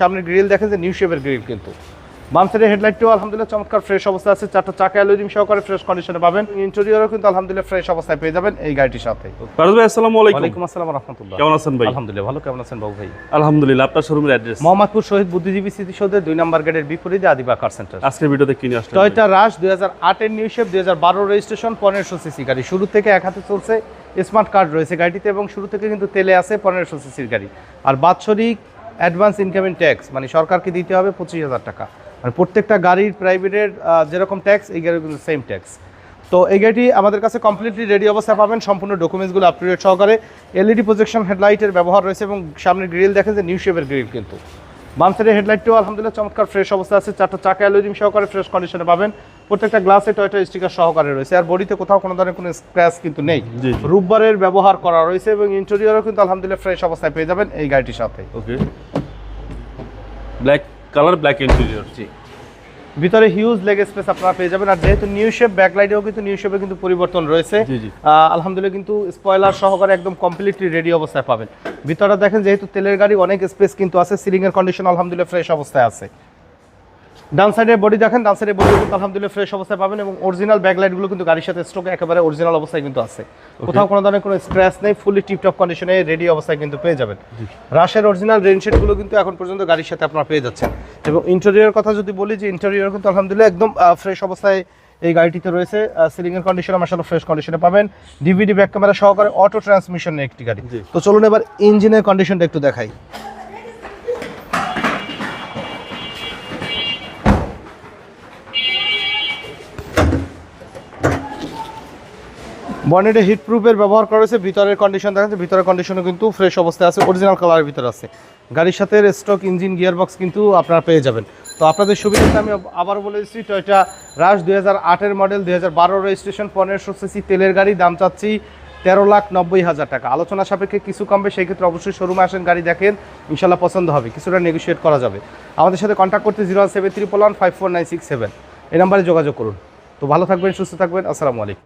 সামনের গ্রিল দেখেন যে নিউ শেপের গ্রিল কিন্তু। বাম সাইডের হেডলাইটটিও আলহামদুলিল্লাহ চমৎকার ফ্রেশ অবস্থা আছে। চারটা চাকা অ্যালুমিনিয়াম সহকারে ফ্রেশ কন্ডিশনে পাবেন। ইন্টেরিয়রও কিন্তু আলহামদুলিল্লাহ ফ্রেশ অবস্থায় পেয়ে যাবেন এই গাড়িটির সাথে। ফারুজ ভাই আসসালামু আলাইকুম। ওয়ালাইকুম আসসালাম রহমতুল্লাহ। কেমন আছেন ভাই? আলহামদুলিল্লাহ ভালো। কেমন আছেন বাবু ভাই? আলহামদুলিল্লাহ আপনার শোরুমের অ্যাড্রেস মোহাম্মদপুর শহীদ বুদ্ধিজীবী স্মৃতিসৌধের দুই নম্বর গেটের বিপরীতে আদিবা কার সেন্টার আজকের ভিডিওতে কিনে আসলেন টয়টা রাশ দুই হাজার আটের নিউ শেপ দুই হাজার বারো রেজিস্ট্রেশন পনেরোশো সিসি গাড়ি। শুরু থেকে এক হাতে চলছে স্মার্ট কার্ড রয়েছে গাড়িতে এবং শুরু থেকে কিন্তু তেলে আছে পনেরোশো সিসির গাড়ি। আর বাৎসরিক অ্যাডভান্স ইনকামিং ট্যাক্স মানে সরকারকে দিতে হবে পঁচিশ হাজার টাকা। মানে প্রত্যেকটা গাড়ির প্রাইভেটের যেরকম ট্যাক্স, এই গাড়ির কিন্তু সেম ট্যাক্স। তো এই গাড়িটি আমাদের কাছে কমপ্লিটলি রেডি অবস্থায় পাবেন, সম্পূর্ণ ডকুমেন্টসগুলো আপ টু ডেট সহকারে। এলইডি প্রজেকশন হেডলাইটের ব্যবহার রয়েছে এবং সামনের গ্রিল দেখেন যে নিউ শেপের গ্রিল কিন্তু। বাম সাইডের হেডলাইটটিও আলহামদুলিল্লাহ চমৎকার ফ্রেশ অবস্থা আছে। চারটা চাকা অ্যালোজিম সহকারে ফ্রেশ কন্ডিশনে পাবেন। প্রত্যেকটা গ্লাসে টয়টা স্টিকার সহকারে রয়েছে। আর বডিতে কোথাও কোনো ধরনের কোনো স্ক্র্যাচ কিন্তু নেই। রূপবারের ব্যবহার করা রয়েছে এবং ইন্টেরিয়ারও কিন্তু আলহামদুলিল্লাহ ফ্রেশ অবস্থায় পেয়ে যাবেন এই গাড়িটির সাথে। Okay black colour black interior ji. ভিতরে হিউজ লেগ স্পেস আপনারা পেয়ে যাবেন। আর যেহেতু নিউ শেপ ব্যাকলাইটেও কিন্তু নিউ শেপে কিন্তু পরিবর্তন রয়েছে। আলহামদুলিল্লাহ কিন্তু স্পয়লার সহকারে একদম কমপ্লিটলি রেডি অবস্থায় পাবেন। ভিতরে দেখেন যেহেতু তেলের গাড়ি অনেক স্পেস কিন্তু আছে। সিলিং এর কন্ডিশন আলহামদুলিল্লাহ ফ্রেশ অবস্থায় আছে। ডান সাইডের বডি দেখেন ডান সাইডের বডি কিন্তু আলহামদুলিল্লাহ ফ্রেশ অবস্থায় পাবেন এবং অরিজিনাল ব্যাকলাইটগুলো কিন্তু গাড়ির সাথে স্টকে একেবারে অরিজিনাল অবস্থায় কিন্তু আছে। কোথাও কোনো ধরনের কোনো স্ক্র্যাচ নেই ফুলি টিপটপ কন্ডিশনে রেডি অবস্থায় কিন্তু পেয়ে যাবেন। রাশের অরিজিনাল রেনশেডগুলো কিন্তু এখন পর্যন্ত গাড়ির সাথে আপনারা পেয়ে যাচ্ছেন। এবং ইন্টেরিয়র কথা যদি বলি যে ইন্টেরিয়র কিন্তু আলহামদুলিল্লাহ একদম ফ্রেশ অবস্থায় এই গাড়িটিতে রয়েছে। সিলিং এর কন্ডিশন মাসাল্লাহ ফ্রেশ কন্ডিশনে পাবেন। ডিভিডি ব্যাক ক্যামেরা সহকারে অটো ট্রান্সমিশনের একটি গাড়ি। তো চলুন এবার ইঞ্জিনের কন্ডিশনটা একটু দেখাই। বনেটে হিট প্রুফের ব্যবহার করা হয়েছে, ভিতরের কন্ডিশন দেখা যাচ্ছে ভিতরের কন্ডিশনও কিন্তু ফ্রেশ অবস্থায় আছে অরিজিনাল কালারের ভিতরে আছে। গাড়ির সাথে স্টক ইঞ্জিন গিয়ারবক্স কিন্তু আপনারা পেয়ে যাবেন। তো আপনাদের সুবিধাতে আমি আবার বলে দিচ্ছি টয়টা রাশ দুই হাজার মডেল দুই হাজার বারো রেজিস্ট্রেশন পনেরোশো সিসি তেলের গাড়ি, দাম চাচ্ছি তেরো লাখ নব্বই হাজার টাকা। আলোচনা সাপেক্ষে কিছু কমবে, সেই ক্ষেত্রে অবশ্যই শোরুমে আসেন, গাড়ি দেখেন, ইনশাল্লাহ পছন্দ হবে। কিছুটা নেগোসিয়েট করা যাবে। আমাদের সাথে কন্ট্যাক্ট করতে zero seven three one five four nine six seven এই নাম্বারে যোগাযোগ করুন। তো ভালো থাকবেন, সুস্থ থাকবেন, আসসালামু আলাইকুম।